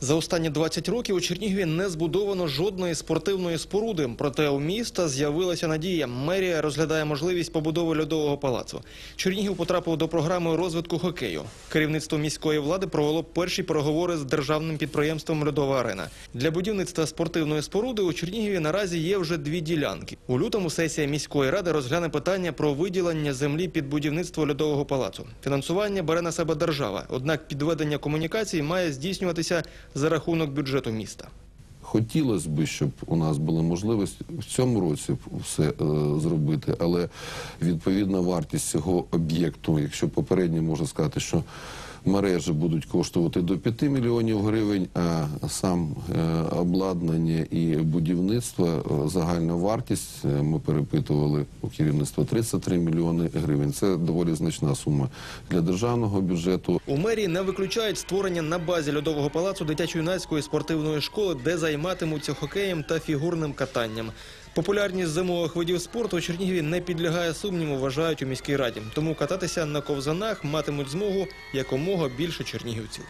За останні 20 років у Чернігові не збудовано жодної спортивної споруди. Проте у міста з'явилася надія. Мерія розглядає можливість побудови льодового палацу. Чернігів потрапив до програми розвитку хокею. Керівництво міської влади провело перші переговори з державним підприємством Льодова арена. Для будівництва спортивної споруди у Чернігові наразі є вже дві ділянки. У лютому сесія міської ради розгляне питання про виділення землі під будівництво льодового палацу. Фінансування бере на себе держава. Однак підведення комунікацій має здійснюватися за рахунок бюджету міста. Хотілося б, щоб у нас була можливість в цьому році все е, зробити, але відповідна вартість цього об'єкту, якщо попередньо можна сказати, що мережі будуть коштувати до 5 мільйонів гривень, а сам е, обладнання і будівництво, е, загальна вартість, е, ми перепитували у керівництва 33 мільйони гривень. Це доволі значна сума для державного бюджету. У мерії не виключають створення на базі льодового палацу дитячо-юнацької спортивної школи, де займатимуться хокеєм та фігурним катанням. Популярність зимових видів спорту у Чернігові не підлягає сумніву, вважають у міській раді. Тому кататися на ковзанах матимуть змогу якомога більше чернігівців.